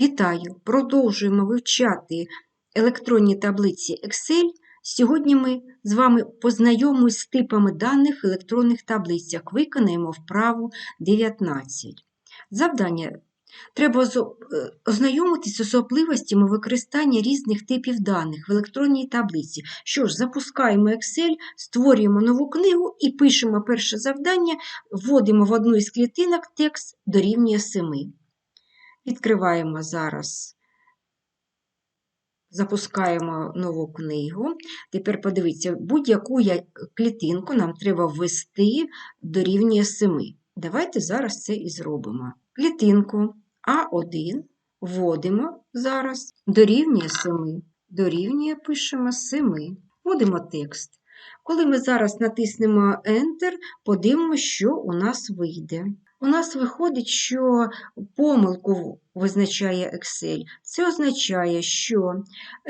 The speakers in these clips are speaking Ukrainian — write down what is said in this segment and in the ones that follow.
Вітаю! Продовжуємо вивчати електронні таблиці Excel. Сьогодні ми з вами познайомимось з типами даних в електронних таблицях. Виконаємо вправу 19. Завдання. Треба е, ознайомитись з особливостями використання різних типів даних в електронній таблиці. Що ж, запускаємо Excel, створюємо нову книгу і пишемо перше завдання, вводимо в одну із клітинок текст дорівнює 7. Відкриваємо зараз, запускаємо нову книгу. Тепер подивіться, будь-яку клітинку нам треба ввести до рівня 7. Давайте зараз це і зробимо. Клітинку А1 вводимо зараз до рівня 7. Дорівнює пишемо 7. Вводимо текст. Коли ми зараз натиснемо Enter, подивимося, що у нас вийде. У нас виходить, що помилку визначає Excel. Це означає, що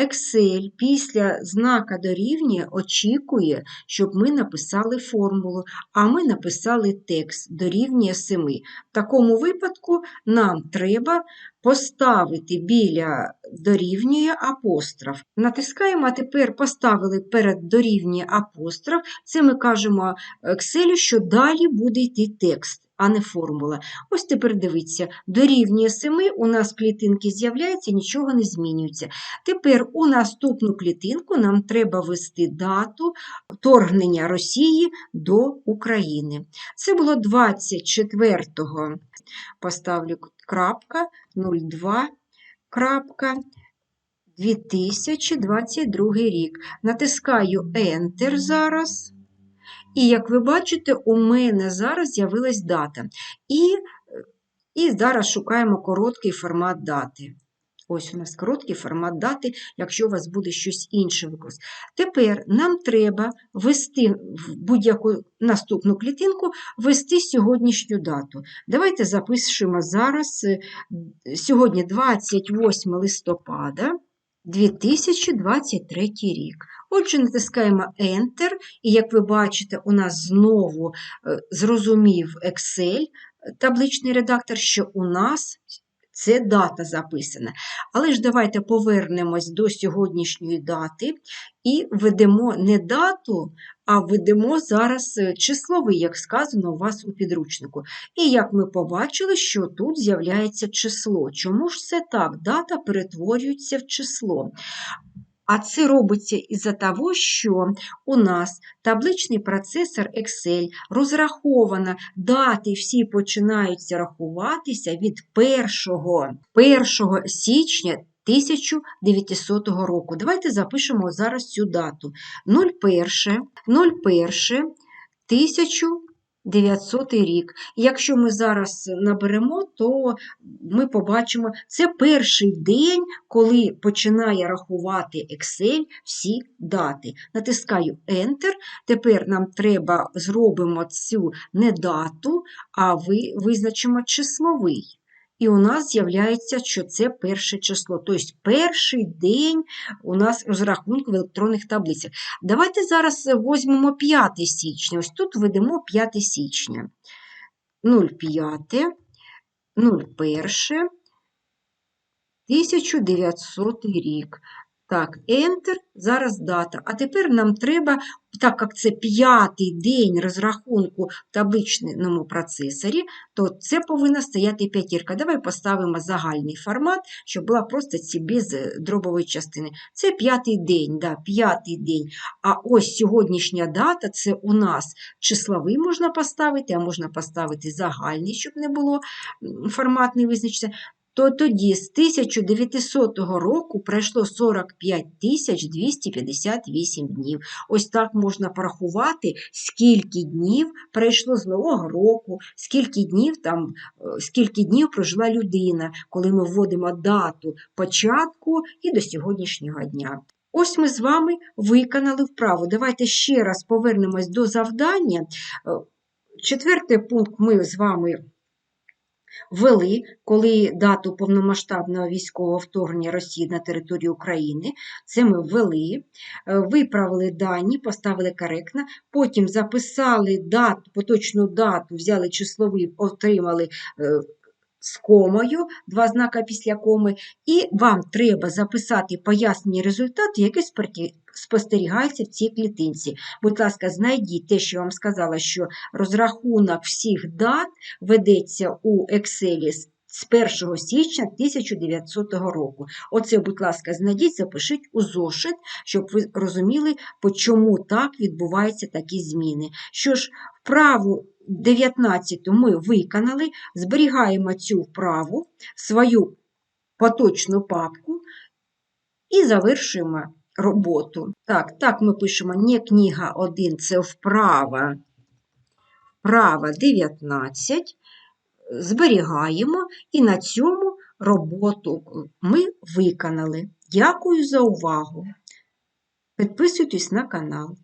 Excel після знака дорівнює очікує, щоб ми написали формулу, а ми написали текст дорівнює 7. В такому випадку нам треба поставити біля дорівнює апостроф. Натискаємо, а тепер поставили перед дорівнює апостроф. Це ми кажемо Excel, що далі буде йти текст, а не формула. Ось тепер дивіться, дорівнює 7 у нас клітинки з'являються, нічого не змінюється. Тепер у наступну клітинку нам треба ввести дату вторгнення Росії до України. Це було 24-го. Поставлю крапка 02 крапка 2022 рік. Натискаю Enter зараз. І, як ви бачите, у мене зараз з'явилась дата. І, і зараз шукаємо короткий формат дати. Ось у нас короткий формат дати, якщо у вас буде щось інше використати. Тепер нам треба ввести в будь-яку наступну клітинку ввести сьогоднішню дату. Давайте запишемо зараз е, сьогодні 28 листопада 2023 рік. Отже, натискаємо Enter, і як ви бачите, у нас знову е, зрозумів Excel, е, табличний редактор, що у нас це дата записана. Але ж давайте повернемось до сьогоднішньої дати і введемо не дату, а введемо зараз е, числовий, як сказано у вас у підручнику. І як ми побачили, що тут з'являється число. Чому ж це так? Дата перетворюється в число. А це робиться із-за того, що у нас табличний процесор Excel розраховано, дати всі починаються рахуватися від 1, 1 січня 1900 року. Давайте запишемо зараз цю дату. 01, 01, 1900 рік. Якщо ми зараз наберемо, то ми побачимо, це перший день, коли починає рахувати Excel всі дати. Натискаю Enter. Тепер нам треба зробимо цю не дату, а ви визначимо числовий. І у нас з'являється, що це перше число. Тобто перший день у нас розрахунку в електронних таблицях. Давайте зараз візьмемо 5 січня. Ось тут введемо 5 січня. 05, 01, 1900 рік. Так, Enter, зараз дата. А тепер нам треба, так як це п'ятий день розрахунку в табличному процесорі, то це повинна стояти п'ятірка. Давай поставимо загальний формат, щоб була просто ці без е, дробової частини. Це п'ятий день, да, п'ятий день. А ось сьогоднішня дата це у нас числовий можна поставити, а можна поставити загальний, щоб не було формат не визначився то тоді з 1900 року пройшло 45 258 днів. Ось так можна порахувати, скільки днів пройшло з Нового року, скільки днів там, е, скільки днів прожила людина, коли ми вводимо дату початку і до сьогоднішнього дня. Ось ми з вами виконали вправу. Давайте ще раз повернемось до завдання. Е, Четвертий пункт ми з вами ввели, коли дату повномасштабного військового вторгнення Росії на територію України. Це ми ввели, е, виправили дані, поставили коректно, потім записали дату, поточну дату, взяли числові, отримали е, з комою, два знака після коми, і вам треба записати пояснені результати, які спостерігаються в цій клітинці. Будь ласка, знайдіть те, що я вам сказала, що розрахунок всіх дат ведеться у Excel з з 1 січня 1900 року. Оце, будь ласка, знайдіть, запишіть у зошит, щоб ви розуміли, чому так відбуваються такі зміни. Що ж, вправу 19 ми виконали, зберігаємо цю вправу свою поточну папку і завершуємо роботу. Так, так ми пишемо не книга 1, це вправа. Вправа 19. Зберігаємо і на цьому роботу ми виконали. Дякую за увагу. Підписуйтесь на канал.